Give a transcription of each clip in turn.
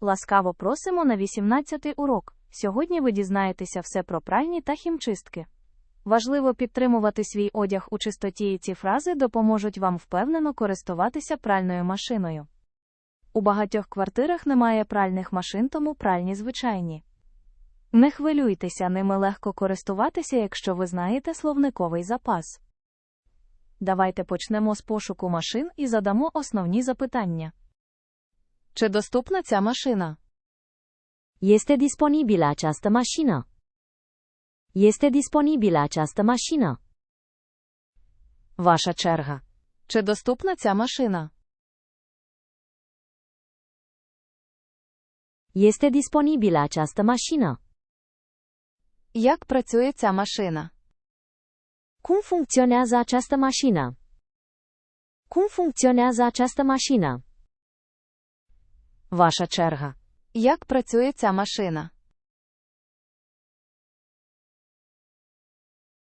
Ласкаво просимо на 18-й урок. Сьогодні ви дізнаєтеся все про пральні та хімчистки. Важливо підтримувати свій одяг у чистоті і ці фрази допоможуть вам впевнено користуватися пральною машиною. У багатьох квартирах немає пральних машин, тому пральні звичайні. Не хвилюйтеся, ними легко користуватися, якщо ви знаєте словниковий запас. Давайте почнемо з пошуку машин і задамо основні запитання. Чи доступна ця машина? Este disponibilă această mașină? Este disponibilă această mașină? Ваша черга. Чи доступна ця машина? Este disponibilă această mașină? Як працює ця машина? Cum funcționează această mașină? Cum funcționează această mașină? Ваша черга. Як працює ця машина?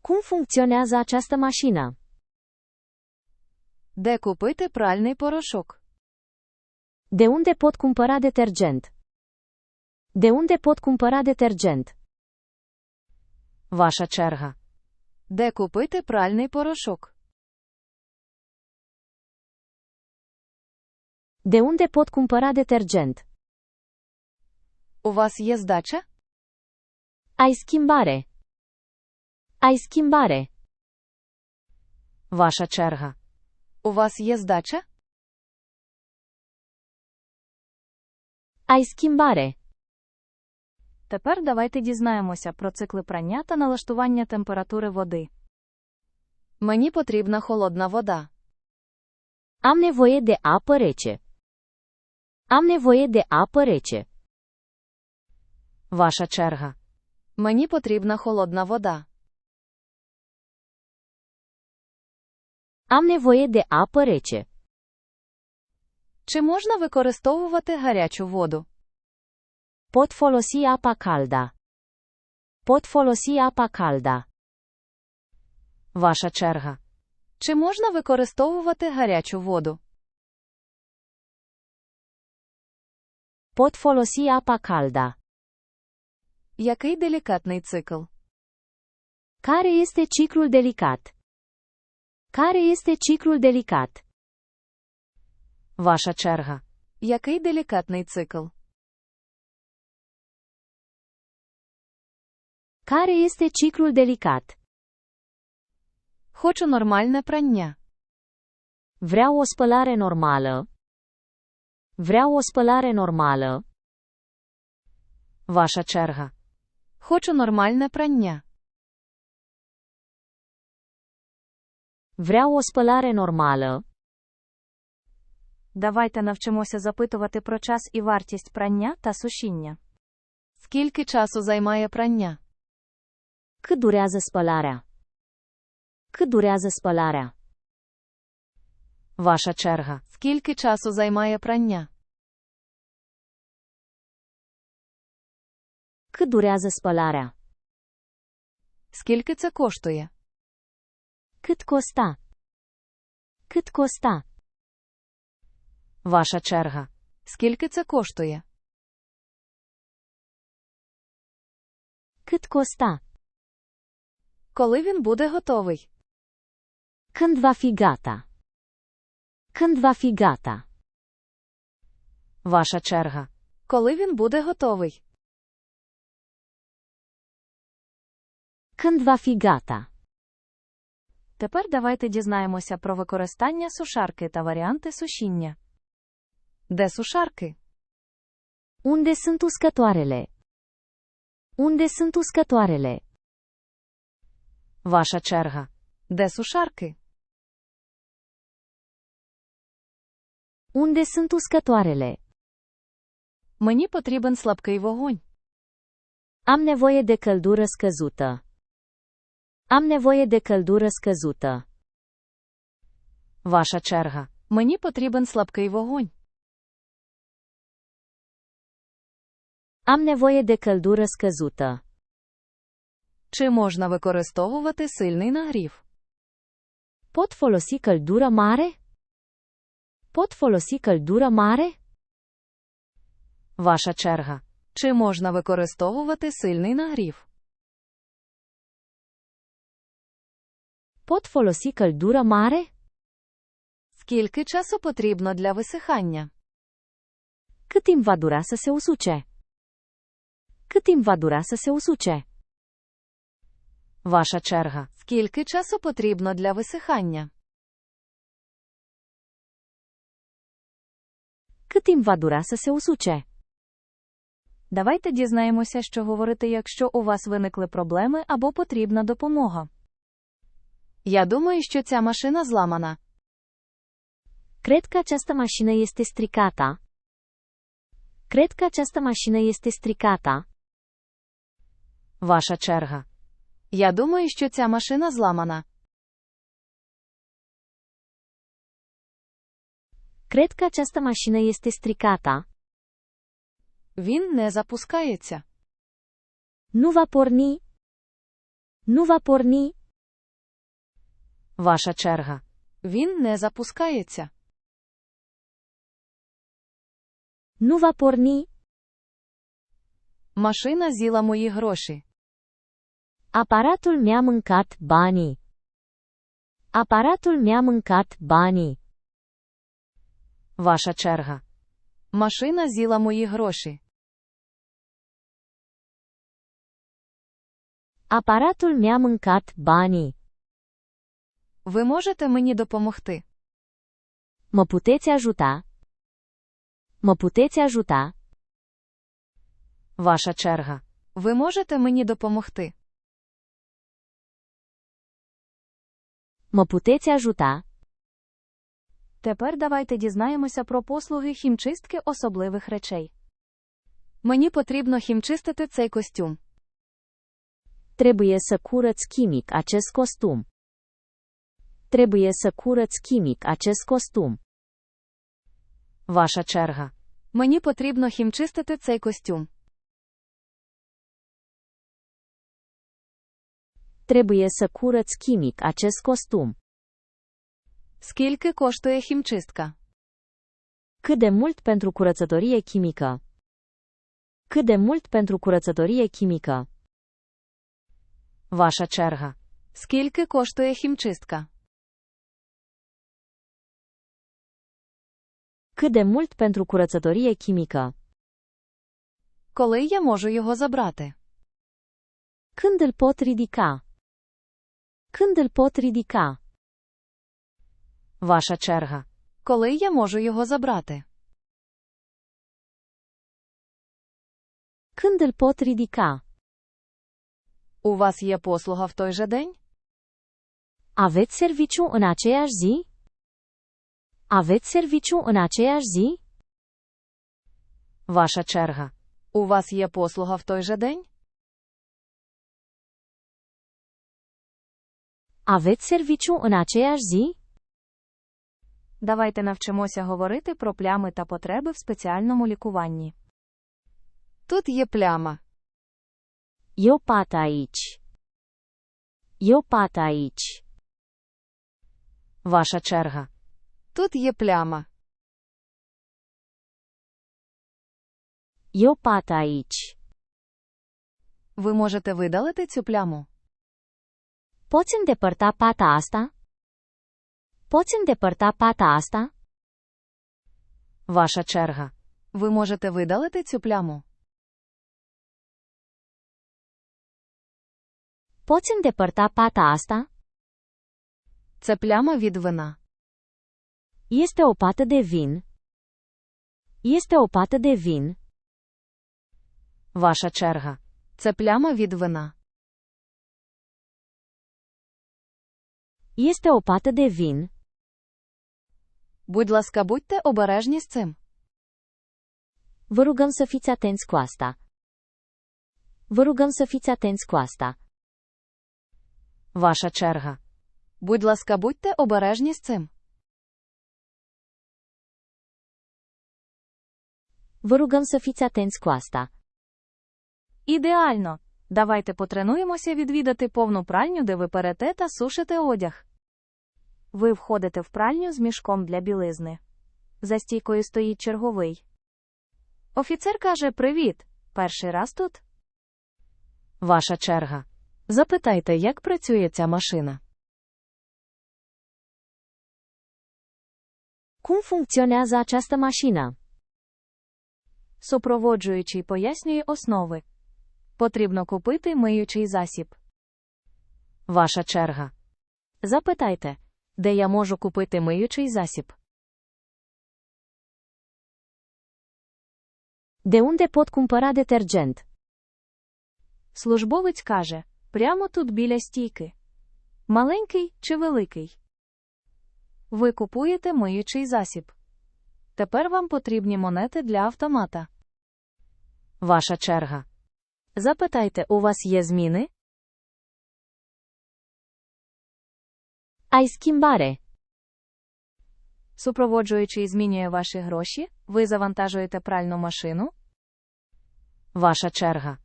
Cum funcționează această mașină? Де купити пральний порошок? De unde pot cumpăra detergent? De unde pot cumpăra detergent? Ваша черга. Де купити пральний порошок? De unde pot cumpăra detergent? У вас є здача? Ai schimbare. Ai schimbare. Ваша черга. У вас є здача? Ai schimbare. Тепер давайте дізнаємося про цикли прання та налаштування температури води. Мені потрібна холодна вода. Am nevoie de apă rece. Am nevoie de apă rece. Ваша черга. Мені потрібна холодна вода. Am nevoie de apă rece. Чи можна використовувати гарячу воду? Pot folosi apa caldă. Pot folosi apa caldă. Ваша черга. Чи можна використовувати гарячу воду? Pot folosi apa caldă. Який делікатний цикл? Care este ciclul delicat? Care este ciclul delicat? Ваша черга. Який делікатний цикл? Care este ciclul delicat? Хочу нормальне прання. Vreau o spălare normală. Vreau o spălare normală. Ваша черга. Хочу нормальне прання. Vreau o spălare normală. Давайте навчимося запитувати про час і вартість прання та сушіння. Скільки часу займає прання? Cât durează spălarea? Cât durează spălarea? Ваша черга. Скільки часу займає прання? Cât durează spălarea? Скільки це коштує? Cât costa? Cât costa? Ваша черга. Скільки це коштує? Cât costa? Коли він буде готовий? Când va fi gata? Când va fi gata? Ваша черга. Коли він буде готовий? Când va fi gata? Тепер давайте дізнаємося про використання сушарки та варіанти сушіння. Де сушарки? Unde sunt uscătoarele? Unde sunt uscătoarele? Ваша черга. Де сушарки? Unde sunt uscătoarele? Мені потрібен слабкий вогонь. Am nevoie de căldură scăzută. Am nevoie de căldură scăzută. Ваша черга. Мені потрібен слабкий вогонь. Am nevoie de căldură scăzută. Чи можна використовувати сильний нагрів? Pot folosi căldură mare? Pot folosi căldură mare? Ваша черга. Чи можна використовувати сильний нагрів? Pot folosi căldură mare? Скільки часу потрібно для висихання? Cât timp va dura să se usuce? Cât timp va dura să se usuce? Ваша черга. Скільки часу потрібно для висихання? Timp va dura să se? Давайте дізнаємося, що говорити, якщо у вас виникли проблеми або потрібна допомога. Я думаю, що ця машина зламана. Această mașină este stricată. Cred că această mașină este stricată. Ваша черга. Я думаю, що ця машина зламана. Cred că această mașină este stricată. Він не запускається. Nu va porni. Nu va porni. Ваша черга. Він не запускається. Nu va porni. Машина з'їла мої гроші. Aparatul mi-a mâncat banii. Aparatul mi-a mâncat banii. Ваша черга. Машина з'їла мої гроші. Aparatul mi-a banii. Ви можете мені допомогти? Mă puteți ajuta? Mă puteți ajuta? Ваша черга. Ви можете мені допомогти? Mă puteți ajuta? Tепер давайте дізнаємося про послуги хімчистки особливих речей. Мені потрібно хімчистити цей костюм. Trebuie să curăț chimic acest costum. Trebuie să curăț chimic acest costum. Ваша черга. Мені потрібно хімчистити цей костюм. Trebuie să curăț chimic acest costum. Скільки коштує хімчистка? Cât de mult pentru curățătorie chimică? Cât de mult pentru curățătorie chimică? Ваша черга. Скільки коштує хімчистка? Cât de mult pentru curățătorie chimică? Коли я можу його забрати? Când îl pot ridica? Când îl pot ridica? Ваша черга. Коли я можу його забрати? Când îl pot ridica? У вас є послуга в той же день? Aveți serviciu în aceeași zi? Aveți serviciu în aceeași zi? Ваша черга. У вас є послуга в той же день? Aveți serviciu în aceeași zi? Давайте навчимося говорити про плями та потреби в спеціальному лікуванні. Тут є пляма. Pată aici. Ваша черга. Тут є пляма. Aici. Ви можете видалити цю пляму? Poți îndepărta pata asta? Poți îndepărta pata asta? Ваша черга. Ви можете видалити цю пляму? Poți îndepărta pata asta? Це пляма від вина. Este o pată de vin. Este o pată de vin. Ваша черга. Це пляма від вина. Este o pată de vin. Будь ласка, будьте обережні з цим. Vă rugăm să fiți atenți cu asta. Vă rugăm să fiți atenți cu asta. Ваша черга. Будь ласка, будьте обережні з цим. Vă rugăm să fiți atenți cu asta. Ідеально. Давайте потренуємося відвідати повну пральню, де ви перете та сушите одяг. Ви входите в пральню з мішком для білизни. За стійкою стоїть черговий. Офіцер каже Привіт. Перший раз тут? Ваша черга. Запитайте, як працює ця машина. Cum funcționează această mașină? Супроводжуючий пояснює основи. Потрібно купити миючий засіб. Ваша черга. Запитайте, де я можу купити миючий засіб. De unde pot cumpăra detergent? Службовець каже, прямо тут біля стійки. Маленький чи великий? Ви купуєте миючий засіб. Тепер вам потрібні монети для автомата. Ваша черга. Запитайте, у вас є зміни? Ai schimbare. Супроводжуючий змінює ваші гроші, ви завантажуєте пральну машину? Ваша черга.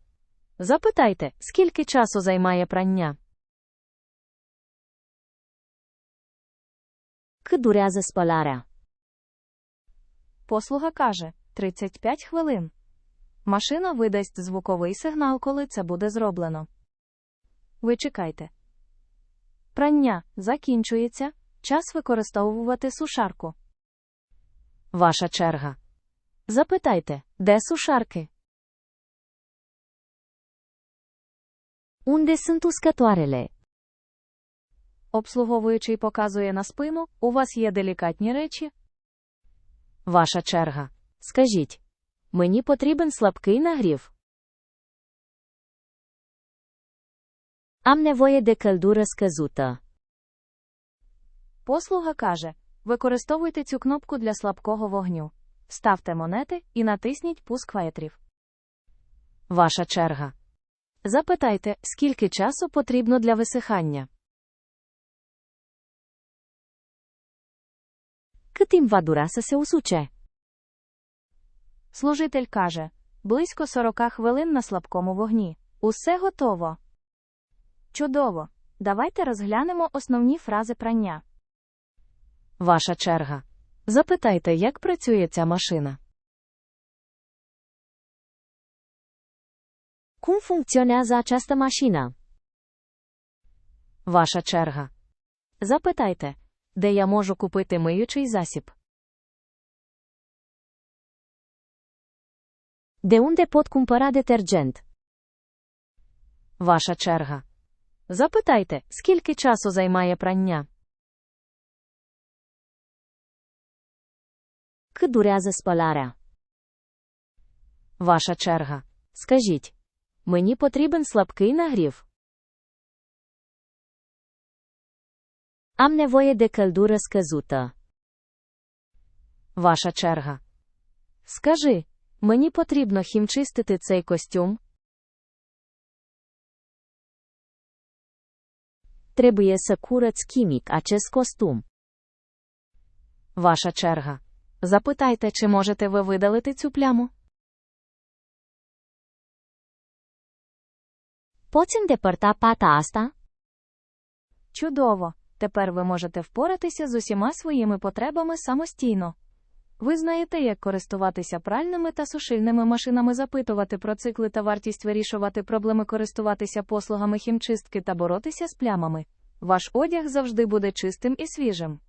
Запитайте, скільки часу займає прання. Cât durează spălarea? Послуга каже 35 хвилин. Машина видасть звуковий сигнал, коли це буде зроблено. Ви чекайте. Прання закінчується. Час використовувати сушарку. Ваша черга. Запитайте, де сушарки? Unde sunt uscătoarele? Обслуговуючий показує на спину, у вас є делікатні речі. Ваша черга. Скажіть. Мені потрібен слабкий нагрів. Am nevoie de căldură scăzută. Послуга каже: використовуйте цю кнопку для слабкого вогню. Ставте монети і натисніть пуск ветрів. Ваша черга. Запитайте, скільки часу потрібно для висихання. Cât timp va dura să se usuce? Служитель каже: близько 40 хвилин на слабкому вогні. Усе готово. Чудово. Давайте розглянемо основні фрази прання. Ваша черга. Запитайте, як працює ця машина. Cum funcționează această mașină? Ваша черга. Запитайте, де я можу купити миючий засіб. De unde pot cumpăra detergent? Ваша черга. Запитайте, скільки часу займає прання. Cât durează spălarea? Ваша черга. Скажіть. Мені потрібен слабкий нагрів. Am nevoie de căldură scăzută. Ваша черга. Скажи, мені потрібно хімчистити цей костюм. Trebuie să curăț chimic acest costum. Ваша черга. Запитайте, чи можете ви видалити цю пляму. Poți îndepărta pata asta? Чудово! Тепер ви можете впоратися з усіма своїми потребами самостійно. Ви знаєте, як користуватися пральними та сушильними машинами, запитувати про цикли та вартість вирішувати проблеми, користуватися послугами хімчистки та боротися з плямами. Ваш одяг завжди буде чистим і свіжим.